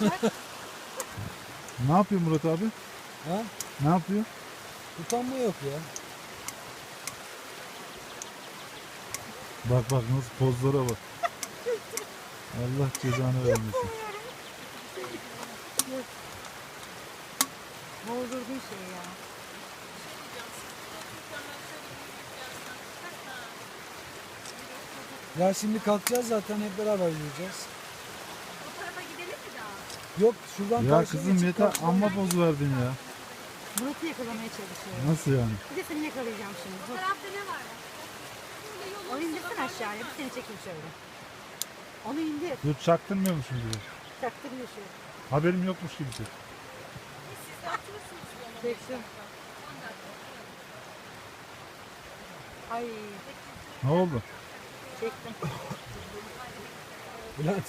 Ne yapıyor Murat abi? Ha? Ne yapıyor? Utanma yok ya. Bak bak nasıl pozlara bak. Allah cezanı vermesin. Boğdurduğun şey ya. Ya şimdi kalkacağız zaten hep beraber yürüyeceğiz. Yok şuradan Ya karşıya kızım geçip yeter kalkacağız. amma poz verdin ya. Murat'ı yakalamaya çalışıyorum. Nasıl yani? Bir de seni yakalayacağım şimdi. Bu Dur. tarafta ne var? Onu indirsin aşağıya. Bir seni çekeyim şöyle. Onu indir. Dur çaktırmıyormuşum gibi. Çaktırmıyor şu. Haberim yokmuş gibi çek. Çeksin. Ay Ne oldu? çektim. Bülent.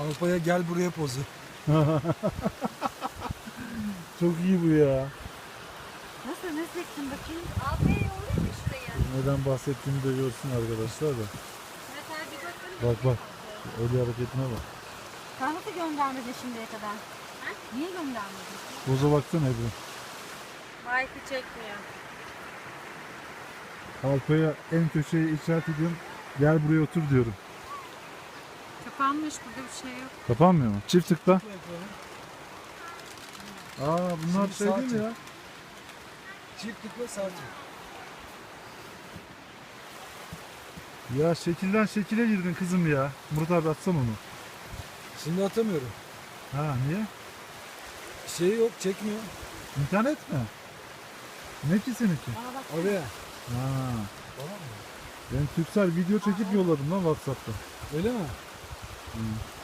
Alpa'ya gel buraya pozu. Çok iyi bu ya. Nasıl ne çektin bakayım? Abi yollayayım mı şuraya? Neden bahsettiğimi de görsün arkadaşlar da. Murat abi götürün. Bak bak. Öyle hareketine bak. Sen nasıl göndermedin şimdiye kadar? Niye göndermedin? Boza baksana Ebru. Mike'ı çekmiyor. Alpa'ya en köşeye işaret ediyorum. Gel buraya otur diyorum. Kapanmış burada bir şey yok. Kapanmıyor mu? Çift tıkla. Aa bunlar Şimdi şey değil mi ya? Çift tıkla sağ tık. Ya şekilden şekile girdin kızım ya. Murat abi atsana onu. Şimdi atamıyorum. Ha niye? Şey yok çekmiyor. İnternet mi? Ne ki seninki? Bana bak. Oraya. Ha. Tamam mı? Ben Türksel video çekip yolladım lan Whatsapp'ta. Öyle mi? Mm.